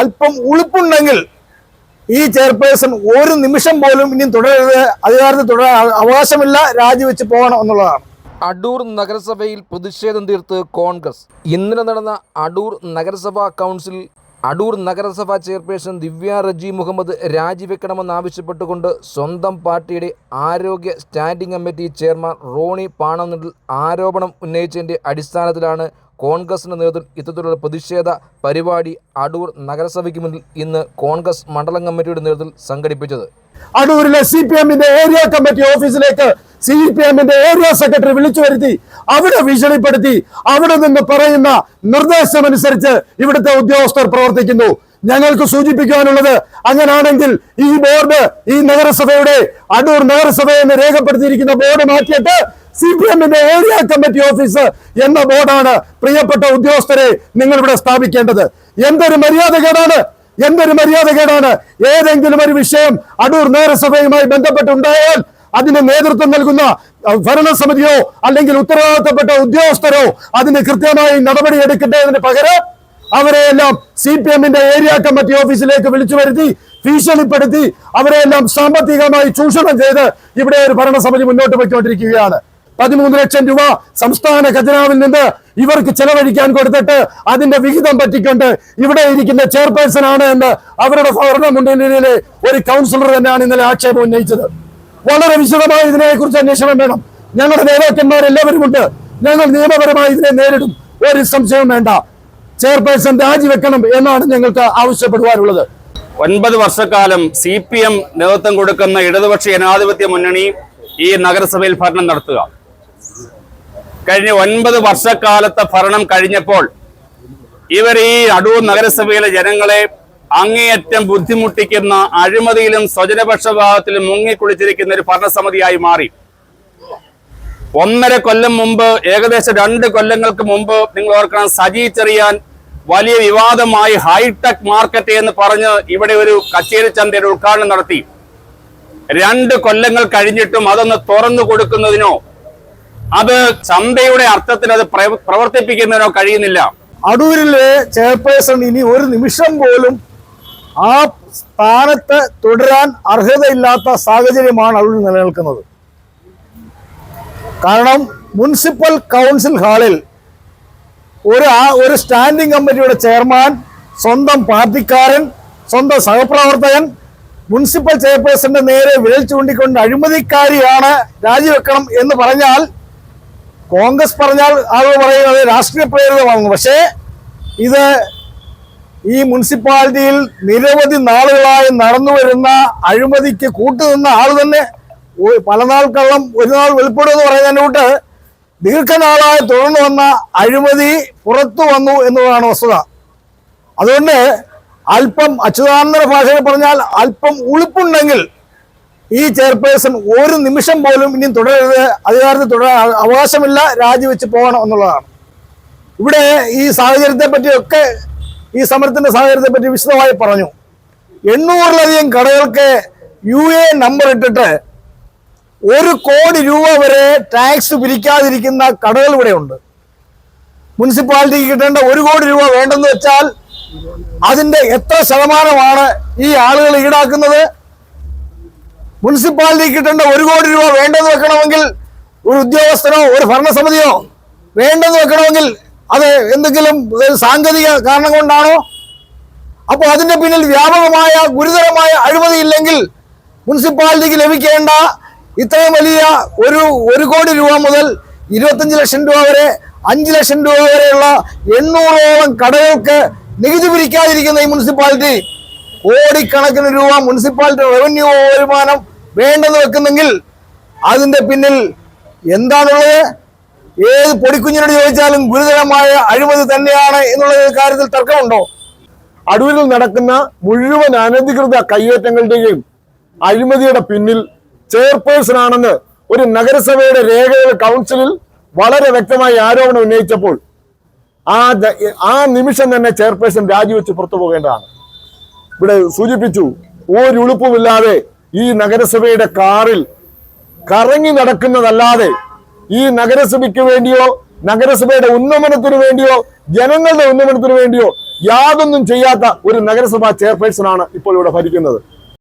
അല്പം ഉളുപ്പുണ്ടെങ്കിൽ ഈ ചെയർപേഴ്സൺ ഒരു നിമിഷം പോലും ഇനി തുടരരുത്. അധികാരത്തിൽ തുടരാൻ അവകാശമില്ല. രാജിവെച്ച് പോകണം എന്നുള്ളതാണ്. അടൂർ നഗരസഭയിൽ പ്രതിഷേധം തീർത്ത് കോൺഗ്രസ്. ഇന്നലെ നടന്ന അടൂർ നഗരസഭാ കൗൺസിൽ അടൂർ നഗരസഭാ ചെയർപേഴ്സൺ ദിവ്യ റജി മുഹമ്മദ് രാജിവെക്കണമെന്നാവശ്യപ്പെട്ടുകൊണ്ട് സ്വന്തം പാർട്ടിയുടെ ആരോഗ്യ standing committee chairman Roni Pananil ആരോപണം ഉന്നയിച്ചതിന്റെ അടിസ്ഥാനത്തിലാണ് കോൺഗ്രസിന്റെ നേതൃത്വം ഇത്തരത്തിലുള്ള പ്രതിഷേധ പരിപാടി അടൂർ നഗരസഭയ്ക്ക് മുന്നിൽ ഇന്ന് കോൺഗ്രസ് മണ്ഡലം കമ്മിറ്റിയുടെ നേതൃത്വത്തിൽ സംഘടിപ്പിച്ചത്. അടൂരിലെ സി പി എമ്മിന്റെ ഏരിയ കമ്മിറ്റി ഓഫീസിലേക്ക് സി പി എമ്മിന്റെ ഏരിയ സെക്രട്ടറി വിളിച്ചു വരുത്തി അവിടെ ഭീഷണിപ്പെടുത്തി അവിടെ നിന്ന് പറയുന്ന നിർദ്ദേശമനുസരിച്ച് ഇവിടുത്തെ ഉദ്യോഗസ്ഥർ പ്രവർത്തിക്കുന്നു. ഞങ്ങൾക്ക് സൂചിപ്പിക്കാനുള്ളത് അങ്ങനാണെങ്കിൽ ഈ ബോർഡ് ഈ നഗരസഭയുടെ അടൂർ നഗരസഭ എന്ന് രേഖപ്പെടുത്തിയിരിക്കുന്ന ബോർഡ് മാറ്റിയിട്ട് സി പി എമ്മിന്റെ ഏരിയ കമ്മിറ്റി ഓഫീസ് എന്ന ബോർഡാണ് പ്രിയപ്പെട്ട ഉദ്യോഗസ്ഥരെ നിങ്ങൾ ഇവിടെ സ്ഥാപിക്കേണ്ടത്. എന്തൊരു മര്യാദകേടാണ്? എന്തൊരു മര്യാദകേടാണ്? ഏതെങ്കിലും ഒരു വിഷയം അടൂർ നഗരസഭയുമായി ബന്ധപ്പെട്ടുണ്ടായാൽ അതിന് നേതൃത്വം നൽകുന്ന ഭരണസമിതിയോ അല്ലെങ്കിൽ ഉത്തരവാദിത്തപ്പെട്ട ഉദ്യോഗസ്ഥരോ അതിന് കൃത്യമായി നടപടി എടുക്കേണ്ടതിന് പകരം അവരെയെല്ലാം സി പി എമ്മിന്റെ ഏരിയ കമ്മിറ്റി ഓഫീസിലേക്ക് വിളിച്ചു വരുത്തി ഭീഷണിപ്പെടുത്തി അവരെയെല്ലാം സാമ്പത്തികമായി ചൂഷണം ചെയ്ത് ഇവിടെ ഒരു ഭരണസമിതി മുന്നോട്ട് പോയിക്കൊണ്ടിരിക്കുകയാണ്. പതിമൂന്ന് ലക്ഷം രൂപ സംസ്ഥാന ഖജനാവിൽ നിന്ന് ഇവർക്ക് ചെലവഴിക്കാൻ കൊടുത്തിട്ട് അതിന്റെ വിഹിതം പറ്റിക്കൊണ്ട് ഇവിടെ ഇരിക്കുന്ന ചെയർപേഴ്സൺ ആണ് എന്ന് അവരുടെ ഭരണ മുന്നണിയിലെ ഒരു കൗൺസിലർ തന്നെയാണ് ഇന്നലെ ആക്ഷേപം ഉന്നയിച്ചത്. വളരെ വിശദമായി ഇതിനെക്കുറിച്ച് അന്വേഷണം വേണം. ഞങ്ങളുടെ നേതാക്കന്മാരെല്ലാവരും ഉണ്ട്. ഞങ്ങൾ നിയമപരമായി ഇതിനെ നേരിടും. ഒരു സംശയവും വേണ്ട. ചെയർപേഴ്സൺ രാജിവെക്കണം എന്നാണ് ഞങ്ങൾക്ക് ആവശ്യപ്പെടുവാനുള്ളത്. ഒൻപത് വർഷക്കാലം സി പി എം നേതൃത്വം കൊടുക്കുന്ന ഇടതുപക്ഷ ജനാധിപത്യ മുന്നണി ഈ നഗരസഭയിൽ ഭരണം നടത്തുക. കഴിഞ്ഞ ഒൻപത് വർഷക്കാലത്തെ ഭരണം കഴിഞ്ഞപ്പോൾ ഇവർ ഈ അടൂർ നഗരസഭയിലെ ജനങ്ങളെ അങ്ങേയറ്റം ബുദ്ധിമുട്ടിക്കുന്ന അഴിമതിയിലും സ്വജനപക്ഷപാതത്തിലും മുങ്ങിക്കുളിച്ചിരിക്കുന്ന ഒരു ഭരണസമിതിയായി മാറി. ഒന്നര കൊല്ലം മുമ്പ് ഏകദേശം രണ്ട് കൊല്ലങ്ങൾക്ക് മുമ്പ് നിങ്ങൾ ഓർക്കണം സജി ചെറിയാൻ വലിയ വിവാദമായി ഹൈടെക് മാർക്കറ്റ് എന്ന് പറഞ്ഞ് ഇവിടെ ഒരു കച്ചേരി ചന്തയുടെ ഉദ്ഘാടനം നടത്തി. രണ്ട് കൊല്ലങ്ങൾ കഴിഞ്ഞിട്ടും അതൊന്ന് തുറന്നു കൊടുക്കുന്നതിനോ അത് ചന്തയുടെ അർത്ഥത്തിൽ അത് പ്രവ- പ്രവർത്തിപ്പിക്കുന്നതിനോ കഴിയുന്നില്ല. അടൂരിലെ ചെയർപേഴ്സൺ ഇനി ഒരു നിമിഷം പോലും ആ സ്ഥാനത്ത് തുടരാൻ അർഹതയില്ലാത്ത സാഹചര്യമാണ് അടൂരിൽ നിലനിൽക്കുന്നത്. കാരണം മുനിസിപ്പൽ കൗൺസിൽ ഹാളിൽ ഒരു ഒരു സ്റ്റാൻഡിംഗ് കമ്മിറ്റിയുടെ ചെയർമാൻ സ്വന്തം പാർട്ടിക്കാരൻ സ്വന്തം സഹപ്രവർത്തകൻ മുനിസിപ്പൽ ചെയർപേഴ്സന്റെ നേരെ വിരൽ ചൂണ്ടിക്കൊണ്ട് അഴിമതിക്കാരിയാണ് രാജിവെക്കണം എന്ന് പറഞ്ഞാൽ കോൺഗ്രസ് പറഞ്ഞാൽ ആളുകൾ പറയുന്നത് രാഷ്ട്രീയ പ്രേരിതമാണെന്ന് പക്ഷേ ഇത് ഈ മുനിസിപ്പാലിറ്റിയിൽ നിരവധി നാളുകളായി നടന്നു വരുന്ന അഴിമതിക്ക് കൂട്ടുനിന്ന ആൾ തന്നെ പലനാൾ പല നാൾ കള്ളം ഒരു നാൾ വെളിപ്പെടും എന്ന് കൂട്ട് ദീർഘനാളായി തുടർന്നു വന്ന അഴിമതി പുറത്തു വന്നു എന്നതാണ് വസ്തുത. അതുകൊണ്ട് അല്പം അച്യുതാനന്ദ ഭാഷയിൽ പറഞ്ഞാൽ അല്പം ഉളുപ്പുണ്ടെങ്കിൽ ഈ ചെയർപേഴ്സൺ ഒരു നിമിഷം പോലും ഇനിയും തുടരരുത്. അധികാരത്തിൽ തുടരാൻ അവ- അവകാശമില്ല. രാജിവെച്ച് പോകണം എന്നുള്ളതാണ്. ഇവിടെ ഈ സാഹചര്യത്തെ പറ്റിയൊക്കെ ഈ സമരത്തിന്റെ സാഹചര്യത്തെ പറ്റി വിശദമായി പറഞ്ഞു. എണ്ണൂറിലധികം കടകൾക്ക് യു എ നമ്പർ ഇട്ടിട്ട് ഒരു കോടി രൂപ വരെ ടാക്സ് പിരിക്കാതിരിക്കുന്ന കടകൾ ഇവിടെയുണ്ട് മുനിസിപ്പാലിറ്റിക്ക് കിട്ടേണ്ട ഒരു കോടി രൂപ വേണ്ടെന്ന് വെച്ചാൽ അതിന്റെ എത്ര ശതമാനമാണ് ഈ ആളുകൾ ഈടാക്കുന്നത്? മുനിസിപ്പാലിറ്റിക്ക് കിട്ടേണ്ട ഒരു കോടി രൂപ വേണ്ടെന്ന് വെക്കണമെങ്കിൽ ഒരു ഉദ്യോഗസ്ഥനോ ഒരു ഭരണസമിതിയോ വേണ്ടെന്ന് വെക്കണമെങ്കിൽ അത് എന്തെങ്കിലും സാങ്കേതിക കാരണം കൊണ്ടാണോ? അപ്പോൾ അതിന്റെ പിന്നിൽ വ്യാപകമായ ഗുരുതരമായ അഴിമതി ഇല്ലെങ്കിൽ മുനിസിപ്പാലിറ്റിക്ക് ലഭിക്കേണ്ട ഇത്രയും വലിയ ഒരു ഒരു കോടി രൂപ മുതൽ ഇരുപത്തഞ്ച് ലക്ഷം രൂപ വരെ അഞ്ച് ലക്ഷം രൂപ വരെയുള്ള എണ്ണൂറോളം കടകൾക്ക് നികുതി പിരിക്കാതിരിക്കുന്ന ഈ മുനിസിപ്പാലിറ്റി കോടിക്കണക്കിന് രൂപ മുനിസിപ്പാലിറ്റി റവന്യൂ വരുമാനം വേണ്ടെന്ന് വെക്കുന്നെങ്കിൽ അതിന്റെ പിന്നിൽ എന്താണുള്ളത്? ഏത് പൊടിക്കുഞ്ഞിനോട് ചോദിച്ചാലും ഗുരുതരമായ അഴിമതി തന്നെയാണ് എന്നുള്ള കാര്യത്തിൽ തർക്കമുണ്ടോ? അടൂരിൽ നടക്കുന്ന മുഴുവൻ അനധികൃത കയ്യേറ്റങ്ങളുടെയും അഴിമതിയുടെ പിന്നിൽ ചെയർപേഴ്സൺ ആണെന്ന് ഒരു നഗരസഭയുടെ രേഖയുടെ കൗൺസിലിൽ വളരെ വ്യക്തമായി ആരോപണം ഉന്നയിച്ചപ്പോൾ ആ ആ നിമിഷം തന്നെ ചെയർപേഴ്സൺ രാജിവെച്ച് പുറത്തു പോകേണ്ടതാണ് ഇവിടെ സൂചിപ്പിച്ചു ഒരു ഉളുപ്പുമില്ലാതെ ഈ നഗരസഭയുടെ കാറിൽ കറങ്ങി നടക്കുന്നതല്ലാതെ ഈ നഗരസഭയ്ക്ക് വേണ്ടിയോ നഗരസഭയുടെ ഉന്നമനത്തിനു വേണ്ടിയോ ജനങ്ങളുടെ ഉന്നമനത്തിനു വേണ്ടിയോ യാതൊന്നും ചെയ്യാത്ത ഒരു നഗരസഭാ ചെയർപേഴ്സണാണ് ഇപ്പോൾ ഇവിടെ ഭരിക്കുന്നത്.